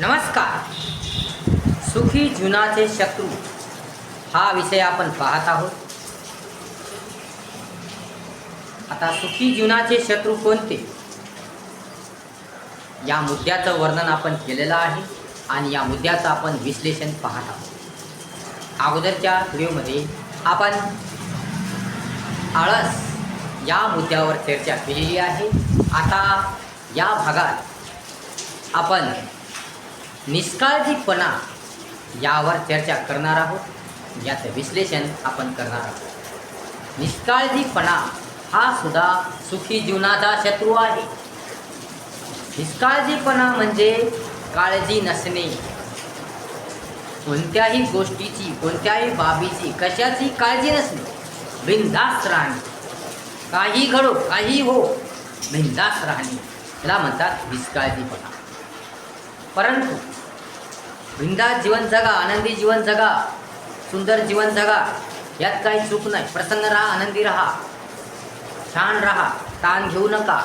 नमस्कार. सुखी जीवनाचे शत्रू हा विषय आपण पाहत आहोत. आता सुखी जीवनाचे शत्रू कोणते? या मुद्द्याचं वर्णन आपण केलेलं आहे आणि या मुद्द्याचं आपण विश्लेषण पाहत आहोत. अगोदरच्या व्हिडिओमध्ये आपण आळस या मुद्द्यावर चर्चा केलेली आहे. आता या भागात आपण निष्काळजीपणा यावर चर्चा करणार आहोत. याचं विश्लेषण आपण करणार आहोत. निष्काळजीपणा हा सुद्धा सुखी जीवनाचा शत्रू आहे. निष्काळजीपणा म्हणजे काळजी नसणे. कोणत्याही गोष्टीची कोणत्याही बाबीची कशाची काळजी नसणे. बिनधास्त राहणे. काही घडो काही हो बिंदास्त राहणे. त्याला म्हणतात निष्काळजीपणा. परंतु बिंदास जीवन जगा आनंदी जीवन जगा सुंदर जीवन जगा यात काही चूक नाही. प्रसन्न राहा आनंदी राहा छान राहा ताण घेऊ नका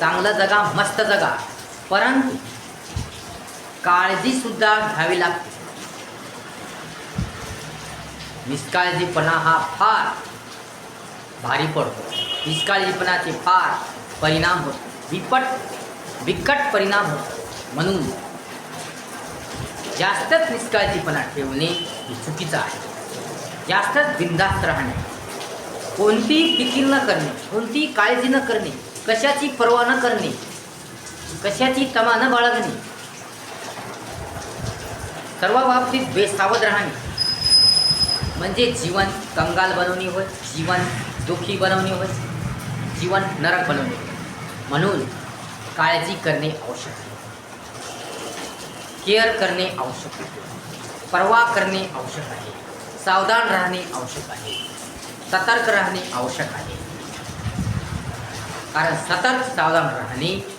चांगलं जगा मस्त जगा. परंतु काळजीसुद्धा घ्यावी लागते. निष्काळजीपणा हा फार भारी पडतो. निष्काळजीपणाचे फार परिणाम होतो. विपट बिकट परिणाम होतो. म्हणून जास्तच निष्काळजीपणा ठेवणे हे चुकीचं आहे. जास्तच बिंदास्त राहणे कोणतीही फिकीर न करणे कोणतीही काळजी न करणे कशाची पर्वा न करणे कशाची तमा न बाळगणे सर्व बाबतीत बेसावध राहणे. म्हणजे जीवन कंगाल बनवणे होय जीवन दुःखी बनवणे होय जीवन नरक बनवणे होय. म्हणून काळजी करणे आवश्यक आहे. केअर करणे आवश्यक आहे. पर्वा करणे आवश्यक आहे. सावधान राहणे आवश्यक आहे. सतर्क राहणे आवश्यक आहे. कारण सतर्क सावधान राहणे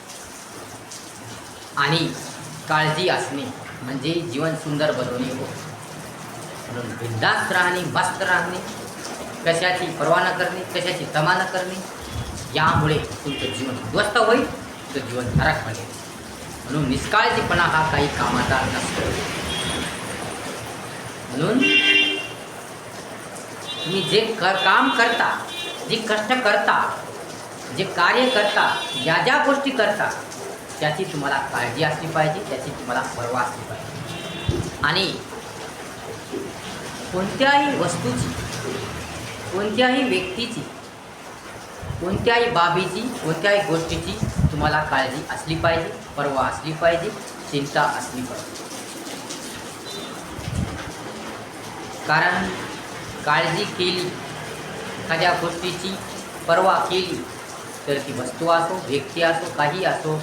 आणि काळजी असणे म्हणजे जीवन सुंदर बनवणे हो म्हणून बिंदास्त राहणे मस्त राहणे कशाची पर्वा न करणे कशाची तमा न करणे यामुळे तुमचं जीवन उद्ध्वस्त होईल तुमचं जीवन खराब बनेल. म्हणून निष्काळजीपणा हा काही कामाचा नसतो. म्हणून तुम्ही जे कर काम करता जे कष्ट करता जे कार्य करता ज्या ज्या गोष्टी करता त्याची तुम्हाला काळजी असली पाहिजे त्याची तुम्हाला पर्वा असली पाहिजे. आणि कोणत्याही वस्तूची कोणत्याही व्यक्तीची कोणत्याही बाबीची कोणत्याही गोष्टीची तुम्हाला काळजी असली पाहिजे पर्वा असली पाहिजे चिंता असली पाहिजे. कारण काळजी केली एखाद्या गोष्टीची पर्वा केली तर ती वस्तू असो व्यक्ती असो काही असो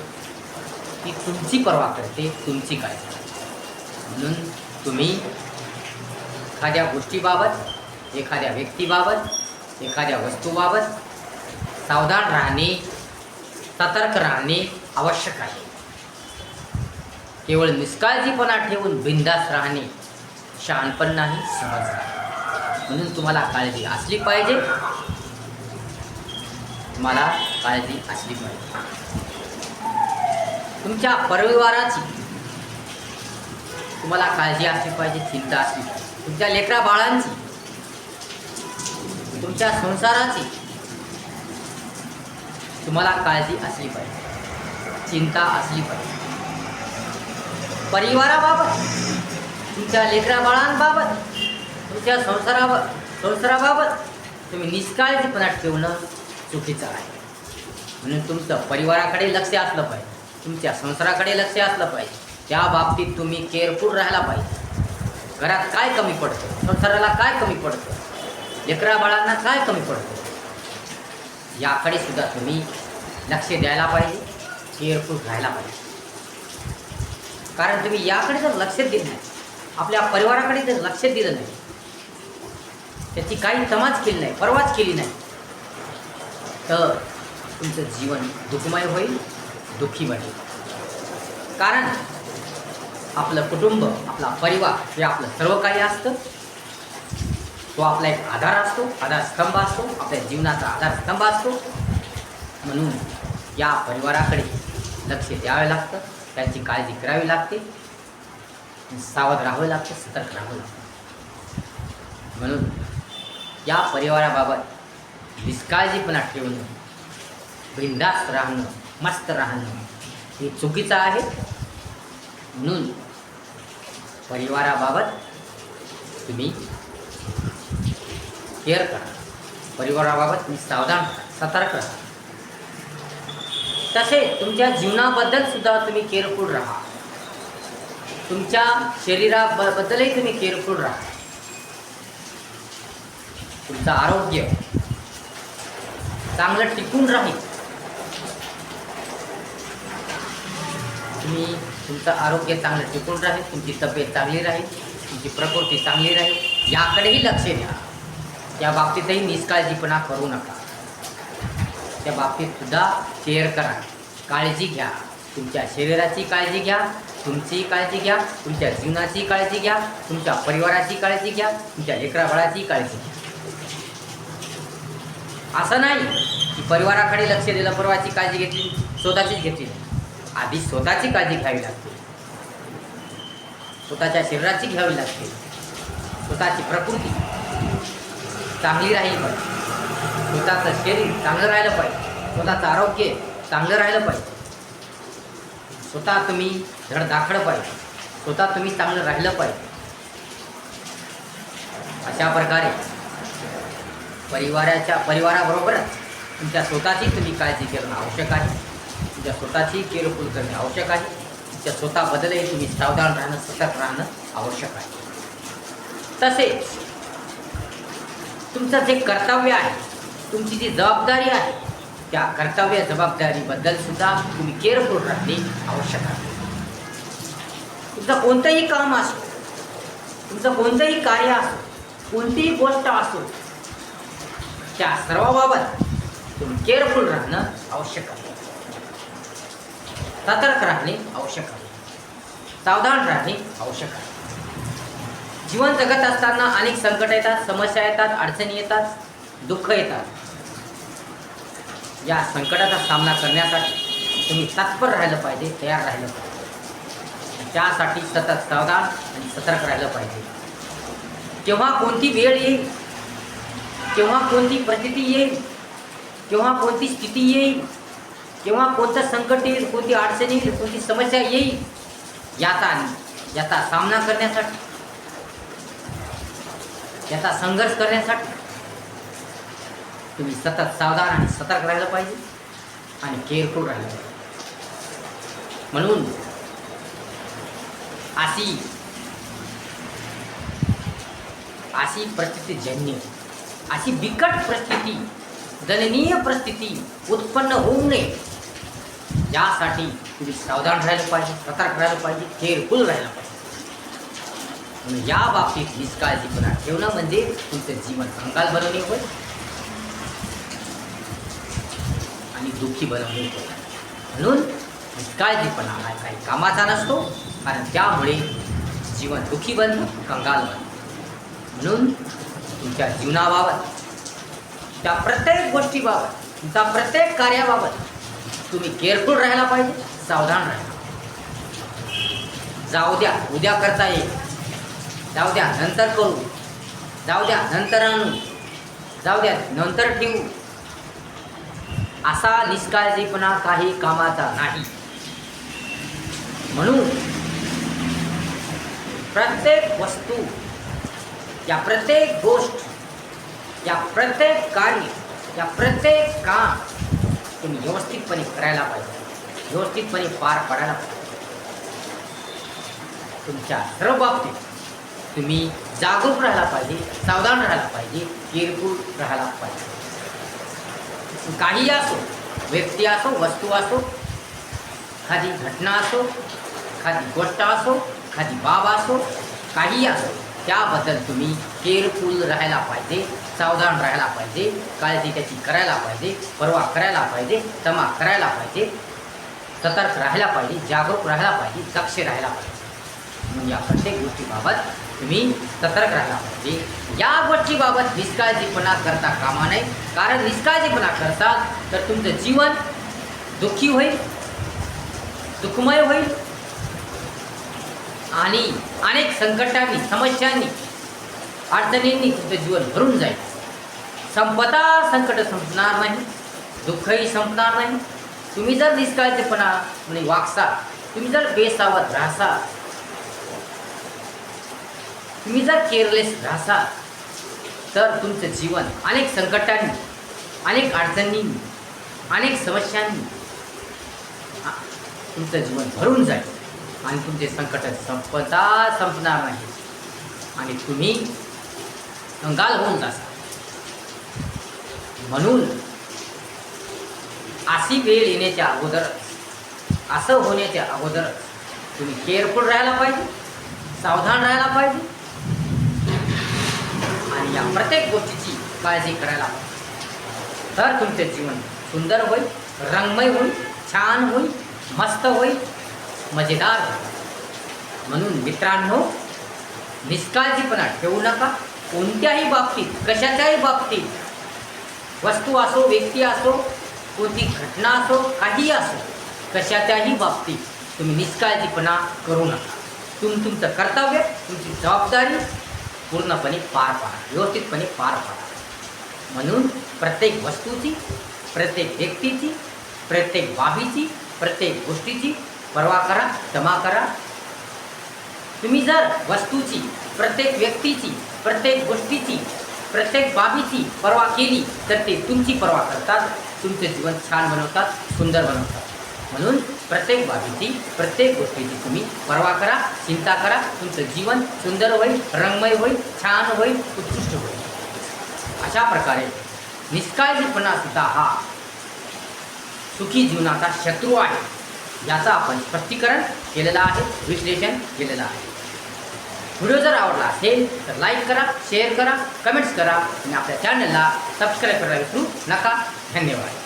ती तुमची पर्वा करते तुमची काळजी म्हणून तुम्ही एखाद्या गोष्टीबाबत एखाद्या व्यक्तीबाबत एखाद्या वस्तूबाबत सावधान राहणे सतर्क राहणे आवश्यक आहे. केवळ निष्काळजीपणा ठेवून बिंदास राहणे शहाणपण नाही समज म्हणून तुम्हाला काळजी असली पाहिजे. तुम्हाला काळजी असली पाहिजे. तुमच्या परिवाराची तुम्हाला काळजी असली पाहिजे चिंता असली पाहिजे. तुमच्या लेकरा बाळांची तुमच्या संसाराची तुम्हाला काळजी असली पाहिजे. चिंता असली पाहिजे. परिवाराबाबत तुमच्या लेकरा बाळांबाबत तुमच्या संसाराबाबत संसाराबाबत तुम्ही निष्काळजीपणा ठेवणं चुकीचं आहे. म्हणून तुमचं परिवाराकडे लक्ष असलं पाहिजे. तुमच्या संसाराकडे लक्ष असलं पाहिजे. त्या बाबतीत तुम्ही केअरफुल राहायला पाहिजे. घरात काय कमी पडतं? संसाराला काय कमी पडतं? लेकरा बाळांना काय कमी पडतं? याकडे सुद्धा तुम्ही लक्ष द्यायला पाहिजे केअरफुल राहायला पाहिजे. कारण तुम्ही याकडे जर लक्ष दिलं नाही आपल्या परिवाराकडे जर लक्ष दिलं नाही त्याची काही तमाच केली नाही परवाच केली नाही तर तुमचं जीवन दुःखमय होईल दुःखी बनेल. कारण आपलं कुटुंब आपला परिवार हे आपलं सर्व काही असतं. तो आपला एक आधार असतो आधारस्तंभ असतो आपल्या जीवनाचा आधारस्तंभ असतो. म्हणून या परिवाराकडे लक्ष द्यावे लागतं त्यांची काळजी करावी लागते. सावध राहावं लागतं सतर्क राहावं लागतं. म्हणून या परिवाराबाबत निष्काळजीपणा ठेवणं बिंदास्त राहणं मस्त राहणं हे चुकीचं आहे. म्हणून परिवाराबाबत तुम्ही केअर करा। परिवाराबाबत तुम्ही सावधान सतर्क राहा. तसे तुमच्या जीवनाबद्दल सुद्धा तुम्ही केअरफुल राहा. तुमच्या शरीराबद्दलही तुम्ही केअरफुल राहा. तुमचं आरोग्य चांगलं टिकून राहील. तुम्ही तुमचं आरोग्य चांगलं टिकून राहील तुमची तब्येत चांगली राहील तुमची प्रकृती चांगली राहील याकडेही लक्ष द्या. त्या बाबतीतही निष्काळजीपणा करू नका. त्या बाबतीत सुद्धा केअर करा. काळजी घ्या. तुमच्या शरीराची काळजी घ्या तुमची काळजी घ्या तुमच्या जीवनाची काळजी घ्या तुमच्या परिवाराची काळजी घ्या तुमच्या लेकराबाळाची काळजी घ्या. असं नाही की परिवाराकडे लक्ष दिलं परवाची काळजी घेतली स्वतःचीच घेतली. आधी स्वतःची काळजी घ्यावी लागते. स्वतःच्या शरीराची घ्यावी लागते. स्वतःची प्रकृती. चांगली राहिली पाहिजे. स्वतःचं शरीर चांगलं राहिलं पाहिजे. स्वतःचं आरोग्य चांगलं राहिलं पाहिजे. स्वतः तुम्ही धडधाकड पाहिजे. स्वतः तुम्ही चांगलं राहिलं पाहिजे. अशा प्रकारे परिवाराच्या परिवाराबरोबरच तुमच्या स्वतःची तुम्ही काळजी करणं आवश्यक आहे. तुमच्या स्वतःची केअरफुल करणे आवश्यक आहे. तुमच्या स्वतःबद्दलही तुम्ही सावधान राहणं सतर्क राहणं आवश्यक आहे. तसेच तुमचं जे कर्तव्य आहे तुमची जी जबाबदारी आहे त्या कर्तव्य जबाबदारीबद्दल सुद्धा तुम्ही केअरफुल राहणे आवश्यक आहे. तुमचं कोणतंही काम असो तुमचं कोणतंही कार्य असो कोणतीही गोष्ट असो त्या सर्वाबाबत तुम्ही केअरफुल राहणं आवश्यक आहे. सतर्क राहणे आवश्यक आहे. सावधान राहणे आवश्यक आहे. जीवन जगत असताना अनेक संकट येतात समस्या येतात अडचणी येतात दुःख येतात. या संकटाचा सामना करण्यासाठी तुम्ही तत्पर राहिलं पाहिजे तयार राहिलं पाहिजे. त्यासाठी सतत सावधान आणि सतर्क राहिलं पाहिजे. केव्हा कोणती वेळ येईल केव्हा कोणती परिस्थिती येईल केव्हा कोणती स्थिती येईल केव्हा कोणतं संकट येईल कोणती अडचण येईल कोणती समस्या येईल याचा याचा सामना करण्यासाठी याचा संघर्ष करण्यासाठी तुम्ही सतत सावधान आणि सतर्क राहिलं पाहिजे आणि केअरफुल राहिलं पाहिजे. म्हणून अशी अशी परिस्थिती जन्य अशी बिकट परिस्थिती दयनीय परिस्थिती उत्पन्न होऊ नये. यासाठी तुम्ही सावधान राहिलं पाहिजे सतर्क राहिलं पाहिजे केअरफुल राहिलं पाहिजे. म्हणून या बाबतीत निष्काळजीपणा ठेवणं म्हणजे तुमचं जीवन कंगाल बनवणे होय. आणि दुःखी बनवणे होय. म्हणून निष्काळजीपणा हा काही कामाचा नसतो कारण त्यामुळे जीवन दुःखी बनतं कंगाल बनतं. म्हणून तुमच्या जीवनाबाबत त्या प्रत्येक गोष्टीबाबत तुमच्या प्रत्येक कार्याबाबत तुम्ही केअरफुल राहायला पाहिजे सावधान राहायला जाऊ द्या उद्या करता येईल. जाऊ द्या नंतर करू. जाऊ द्या नंतर आणू. जाऊ द्या नंतर ठेवू. असा निष्काळजीपणा काही कामाचा नाही. म्हणून प्रत्येक वस्तू या प्रत्येक गोष्ट या प्रत्येक कार्य या प्रत्येक काम तुम्ही व्यवस्थितपणे करायला पाहिजे. व्यवस्थितपणे पार पाडायला पाहिजे. तुमच्या सर्व बाबतीत तुम्ही जागरूक राहायला पाहिजे सावधान राहायला पाहिजे केअरफुल राहायला पाहिजे. काही असो व्यक्ती असो वस्तू असो एखादी घटना असो एखादी गोष्ट असो एखादी बाब असो काही असो त्याबद्दल तुम्ही केअरफुल राहायला पाहिजे सावधान राहायला पाहिजे काळजी त्याची करायला पाहिजे परवा करायला पाहिजे क्षमा करायला पाहिजे सतर्क राहायला पाहिजे जागरूक राहायला पाहिजे दक्ष राहायला पाहिजे. म्हणून या प्रत्येक गोष्टीबाबत तुम्ही सतर्क राहिला पाहिजे म्हणजे या गोष्टीबाबत निष्काळजीपणा करता कामा नये. कारण निष्काळजीपणा करताल तर तुमचं जीवन दुःखी होईल दुःखमय होईल. आणि अनेक संकटांनी समस्यांनी अडचणींनी तुमचं जीवन भरून जाईल. संपता संकट संपणार नाही दुःखही संपणार नाही. तुम्ही जर निष्काळजीपणा म्हणजे वागसाल तुम्ही जर बेसावत राहसाल तुम्ही जर केअरलेस राहसाल तर तुमचं जीवन अनेक संकटांनी अनेक अडचणींनी अनेक समस्यांनी तुमचं जीवन भरून जाईल आणि तुमचे संकट संपता संपणार नाही. आणि तुम्ही कंगाल होऊन जासाल. म्हणून अशी वेळ येण्याच्या अगोदर असं होण्याच्या अगोदर तुम्ही केअरफुल राहायला पाहिजे सावधान राहायला पाहिजे या प्रत्येक गोष्टीची काळजी करायला हवी. तर तुमचे जीवन सुंदर होईल रंगमय होईल छान होईल मस्त होईल मजेदार होईल. म्हणून मित्रांनो निष्काळजीपणा ठेवू नका. कोणत्याही बाबतीत कशाच्याही बाबतीत वस्तू असो व्यक्ती असो कोणती घटना असो काही असो कशाच्याही बाबतीत तुम्ही निष्काळजीपणा करू नका. तुम तुमचं कर्तव्य तुमची जबाबदारी पूर्णपणे पार पाडा व्यवस्थितपणे पार पाडा. म्हणून प्रत्येक वस्तूची प्रत्येक व्यक्तीची प्रत्येक बाबीची प्रत्येक गोष्टीची पर्वा करा क्षमा करा. तुम्ही जर वस्तूची प्रत्येक व्यक्तीची प्रत्येक गोष्टीची प्रत्येक बाबीची पर्वा केली तर ते तुमची पर्वा करतात तुमचे जीवन छान बनवतात सुंदर बनवतात. म्हणून प्रत्येक बाबीची प्रत्येक गोष्टीची तुम्ही पर्वा करा चिंता करा. तुमचं जीवन सुंदर होईल रंगमय होईल छान होईल उत्कृष्ट होईल. अशा प्रकारे निष्काळजीपणा सुद्धा हा सुखी जीवनाचा शत्रू आहे. याचं आपण स्पष्टीकरण केलेलं आहे विश्लेषण केलेलं आहे. व्हिडिओ जर आवडला असेल तर लाईक करा शेअर करा कमेंट्स करा आणि आपल्या चॅनलला सबस्क्राईब करायला विसरू नका. धन्यवाद.